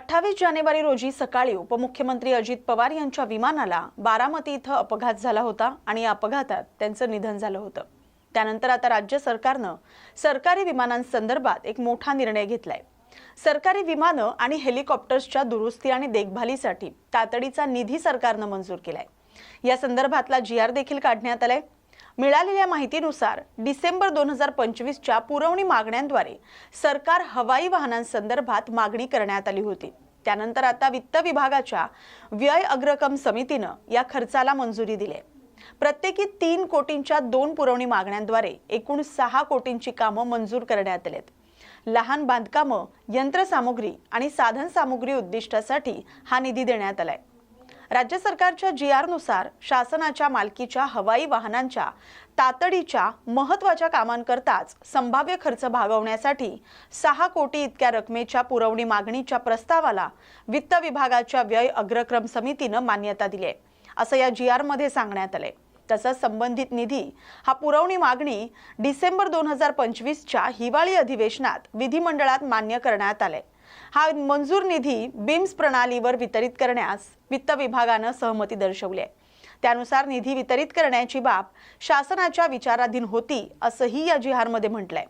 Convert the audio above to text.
अठ्ठावीस जानेवारी रोजी सकाळी उपमुख्यमंत्री अजित पवार यांच्या विमानाला बारामती इथं अपघात झाला होता आणि या अपघातात त्यांचं निधन झालं होतं. त्यानंतर आता राज्य सरकारनं सरकारी विमानांसंदर्भात एक मोठा निर्णय घेतलाय. सरकारी विमानं आणि हेलिकॉप्टर्सच्या दुरुस्ती आणि देखभालीसाठी तातडीचा निधी सरकारनं मंजूर केलाय. या संदर्भातला जी आर देखील काढण्यात आलाय. मिळालेल्या माहितीनुसार डिसेंबर दोन हजार पंचवीसच्या पुरवणी मागण्यांद्वारे सरकार हवाई वाहनांसंदर्भात मागणी करण्यात आली होती. त्यानंतर आता वित्त विभागाच्या व्यय अग्रकम समितीनं या खर्चाला मंजुरी दिली आहे. प्रत्येकी तीन कोटींच्या दोन पुरवणी मागण्यांद्वारे एकूण सहा कोटींची कामं मंजूर करण्यात आलेत. लहान बांधकामं यंत्रसामुग्री आणि साधनसामुग्री उद्दिष्टासाठी हा निधी देण्यात आलाय. राज्य सरकारच्या जी आरनुसार शासनाच्या मालकीच्या हवाई वाहनांच्या तातडीच्या महत्त्वाच्या कामांकरताच संभाव्य खर्च भागवण्यासाठी सहा कोटी इतक्या रकमेच्या पुरवणी मागणीच्या प्रस्तावाला वित्त विभागाच्या व्यय अग्रक्रम समितीनं मान्यता दिली आहे. असं या जी आरमध्ये सांगण्यात आलंय. तसंच संबंधित निधी हा पुरवणी मागणी डिसेंबर दोन हजार पंचवीसच्या हिवाळी अधिवेशनात विधिमंडळात मान्य करण्यात आले हा मंजूर निधी बिम्स प्रणालीवर वितरित करण्यास वित्त विभागानं सहमती दर्शवली आहे. त्यानुसार निधी वितरित करण्याची बाब शासनाच्या विचाराधीन होती असंही या जिहारमध्ये म्हटलंय.